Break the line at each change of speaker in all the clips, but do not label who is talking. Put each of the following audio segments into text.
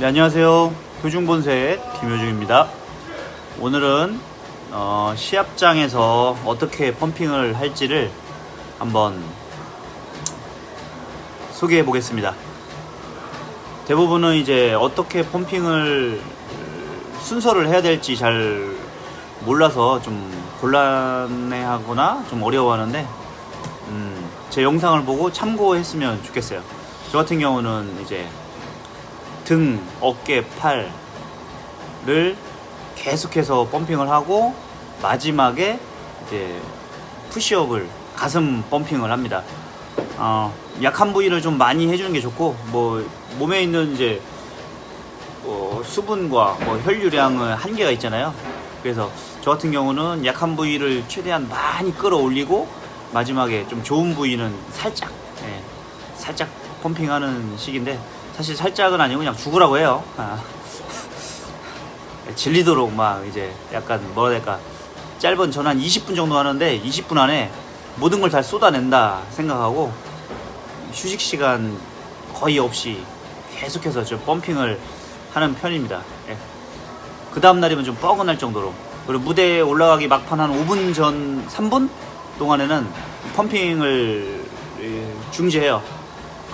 네, 안녕하세요. 표중본색 김효중입니다. 오늘은 어, 시합장에서 어떻게 펌핑을 할지를 한번 소개해 보겠습니다. 대부분은 이제 어떻게 펌핑을 순서를 해야 될지 잘 몰라서 좀 곤란해하거나 좀 어려워하는데 음, 제 영상을 보고 참고했으면 좋겠어요. 저 같은 경우는 이제 등, 어깨, 팔을 계속해서 펌핑을 하고 마지막에 이제 푸시업을 가슴 펌핑을 합니다. 어, 약한 부위를 좀 많이 해주는 게 좋고 뭐 몸에 있는 이제 어, 수분과 뭐 혈류량은 한계가 있잖아요. 그래서 저 같은 경우는 약한 부위를 최대한 많이 끌어올리고 마지막에 좀 좋은 부위는 살짝 예, 살짝 펌핑하는 식인데 사실 살짝은 아니고 그냥 죽으라고 해요. 아. 질리도록 막 이제 약간 뭐라 해야 될까 짧은 전 한 20분 정도 하는데 20분 안에 모든 걸 다 쏟아낸다 생각하고 휴식 시간 거의 없이 계속해서 좀 펌핑을 하는 편입니다. 예. 그 다음 날이면 좀 뻐근할 정도로 그리고 무대에 올라가기 막판 한 5분 전 3분 동안에는 펌핑을 예, 중지해요.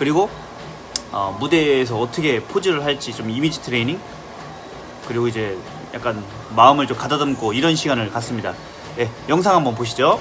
그리고 어, 무대에서 어떻게 포즈를 할지 좀 이미지 트레이닝 그리고 이제 약간 마음을 좀 가다듬고 이런 시간을 갖습니다. 예, 영상 한번 보시죠.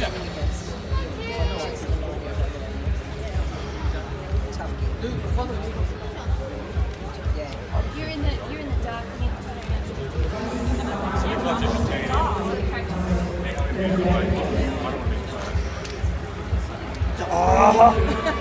You're in the you're in the dock. I. Oh.